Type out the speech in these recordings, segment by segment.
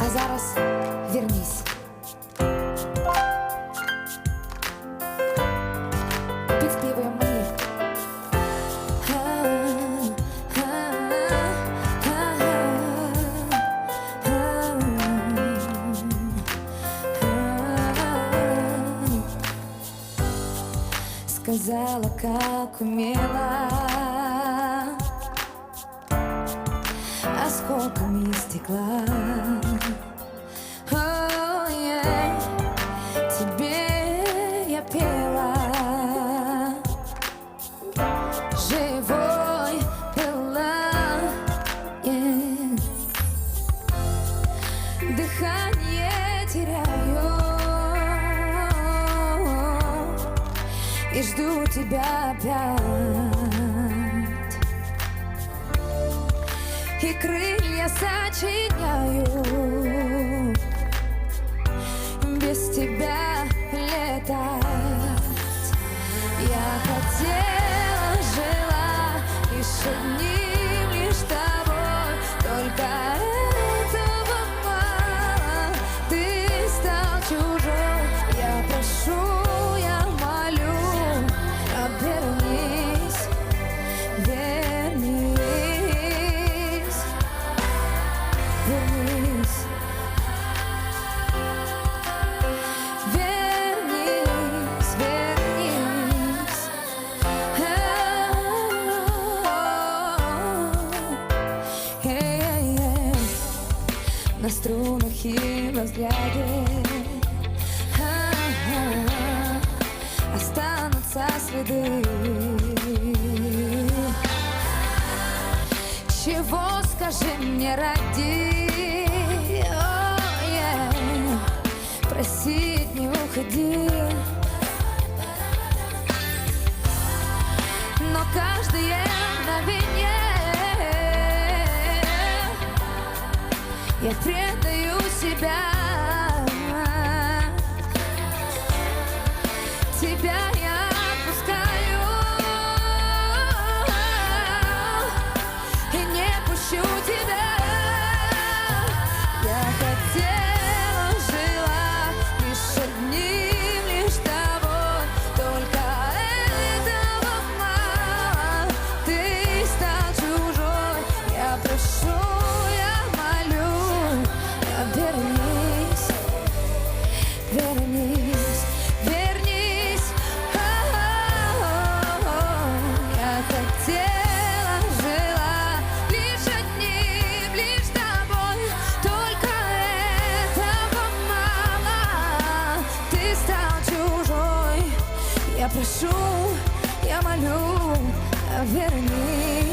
А зараз вірнісь. Підспівуємо мені. Сказала, как умела Осколками стекла. О, yeah. Тебе я пела. Живой yeah. Дыхание теряю. И жду тебя опять крылья сочиняю струнах и во взгляде. Останутся следы Чего, скажи мне, ради О, yeah. Просить не уходи Но каждое мгновение Я предаю себя прошу, я молю Вернись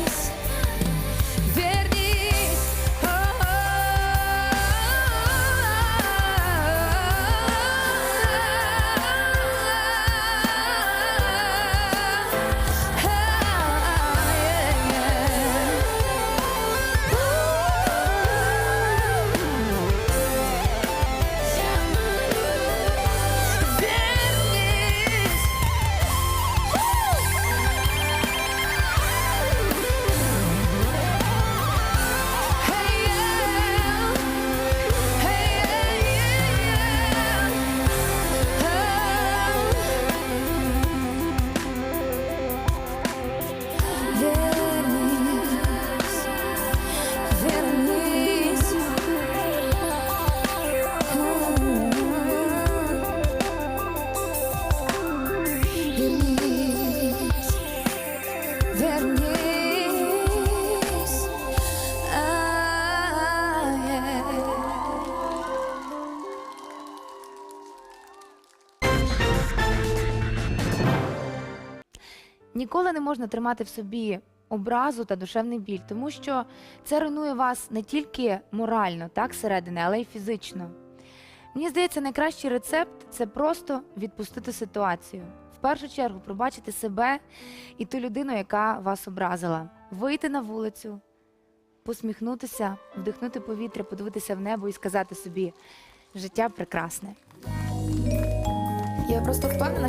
Ніколи не можна тримати в собі образу та душевний біль, тому що це руйнує вас не тільки морально, так, зсередини, але й фізично. Мені здається, найкращий рецепт це просто відпустити ситуацію. В першу чергу пробачити себе і ту людину, яка вас образила, вийти на вулицю, посміхнутися, вдихнути повітря, подивитися в небо і сказати собі: життя прекрасне. Я просто впевнена,